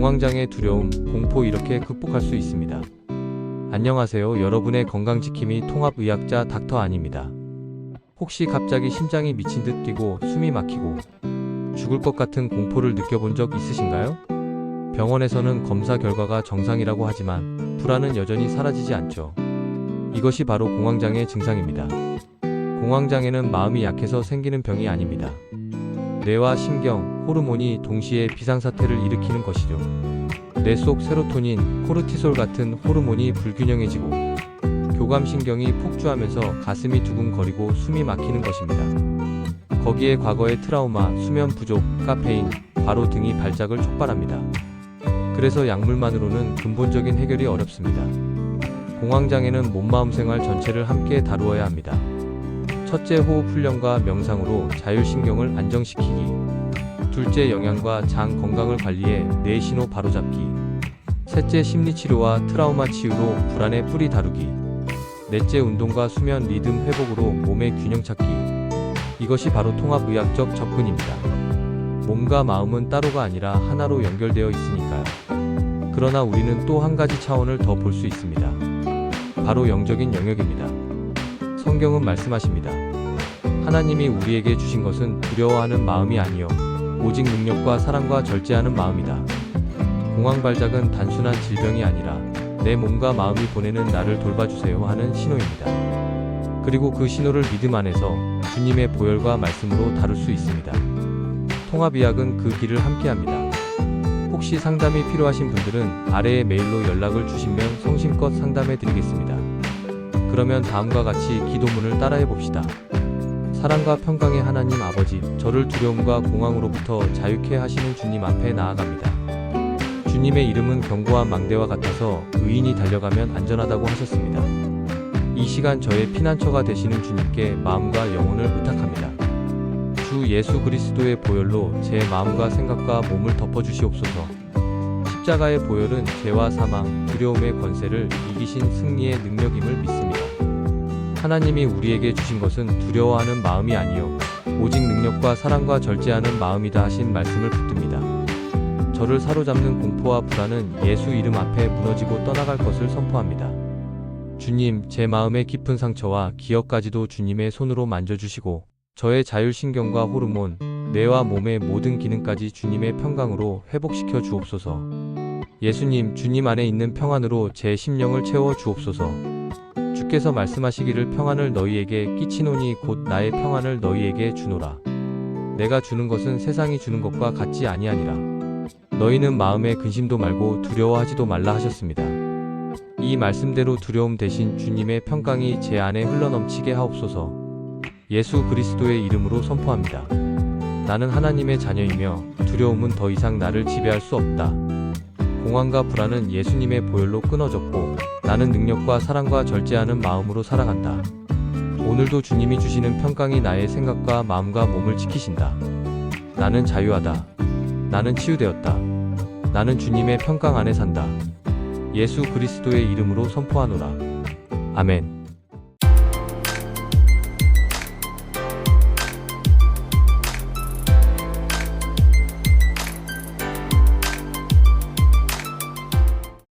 공황장애, 두려움, 공포 이렇게 극복할 수 있습니다. 안녕하세요. 여러분의 건강지킴이 통합의학자 닥터 안입니다. 혹시 갑자기 심장이 미친 듯 뛰고 숨이 막히고 죽을 것 같은 공포를 느껴본 적 있으신가요? 병원에서는 검사 결과가 정상이라고 하지만 불안은 여전히 사라지지 않죠. 이것이 바로 공황장애 증상입니다. 공황장애는 마음이 약해서 생기는 병이 아닙니다. 뇌와 신경, 호르몬이 동시에 비상사태를 일으키는 것이죠. 뇌 속 세로토닌, 코르티솔 같은 호르몬이 불균형해지고 교감신경이 폭주하면서 가슴이 두근거리고 숨이 막히는 것입니다. 거기에 과거의 트라우마, 수면 부족, 카페인, 과로 등이 발작을 촉발합니다. 그래서 약물만으로는 근본적인 해결이 어렵습니다. 공황장애는 몸마음 생활 전체를 함께 다루어야 합니다. 첫째 호흡 훈련과 명상으로 자율신경을 안정시키기. 둘째 영양과 장 건강을 관리해 뇌 신호 바로잡기. 셋째 심리치료와 트라우마 치유로 불안의 뿌리 다루기. 넷째 운동과 수면 리듬 회복으로 몸의 균형 찾기. 이것이 바로 통합의학적 접근입니다. 몸과 마음은 따로가 아니라 하나로 연결되어 있으니까요. 그러나 우리는 또 한 가지 차원을 더 볼 수 있습니다. 바로 영적인 영역입니다. 성경은 말씀하십니다. 하나님이 우리에게 주신 것은 두려워하는 마음이 아니요 오직 능력과 사랑과 절제하는 마음이다. 공황 발작은 단순한 질병이 아니라 내 몸과 마음이 보내는 나를 돌봐주세요 하는 신호입니다. 그리고 그 신호를 믿음 안에서 주님의 보혈과 말씀으로 다룰 수 있습니다. 통합의학은 그 길을 함께합니다. 혹시 상담이 필요하신 분들은 아래의 메일로 연락을 주시면 성심껏 상담해 드리겠습니다. 그러면 다음과 같이 기도문을 따라해 봅시다. 사랑과 평강의 하나님 아버지, 저를 두려움과 공황으로부터 자유케 하시는 주님 앞에 나아갑니다. 주님의 이름은 견고한 망대와 같아서 의인이 달려가면 안전하다고 하셨습니다. 이 시간 저의 피난처가 되시는 주님께 마음과 영혼을 부탁합니다. 주 예수 그리스도의 보혈로 제 마음과 생각과 몸을 덮어주시옵소서. 십자가의 보혈은 죄와 사망, 두려움의 권세를 이기신 승리의 능력임을 믿습니다. 하나님이 우리에게 주신 것은 두려워하는 마음이 아니요 오직 능력과 사랑과 절제하는 마음이다 하신 말씀을 붙듭니다. 저를 사로잡는 공포와 불안은 예수 이름 앞에 무너지고 떠나갈 것을 선포합니다. 주님, 제 마음의 깊은 상처와 기억까지도 주님의 손으로 만져주시고 저의 자율신경과 호르몬, 뇌와 몸의 모든 기능까지 주님의 평강으로 회복시켜 주옵소서. 예수님, 주님 안에 있는 평안으로 제 심령을 채워 주옵소서. 주께서 말씀하시기를 평안을 너희에게 끼치노니 곧 나의 평안을 너희에게 주노라. 내가 주는 것은 세상이 주는 것과 같지 아니하니라. 너희는 마음에 근심도 말고 두려워하지도 말라 하셨습니다. 이 말씀대로 두려움 대신 주님의 평강이 제 안에 흘러넘치게 하옵소서. 예수 그리스도의 이름으로 선포합니다. 나는 하나님의 자녀이며 두려움은 더 이상 나를 지배할 수 없다. 공황과 불안은 예수님의 보혈로 끊어졌고 나는 능력과 사랑과 절제하는 마음으로 살아간다. 오늘도 주님이 주시는 평강이 나의 생각과 마음과 몸을 지키신다. 나는 자유하다. 나는 치유되었다. 나는 주님의 평강 안에 산다. 예수 그리스도의 이름으로 선포하노라. 아멘.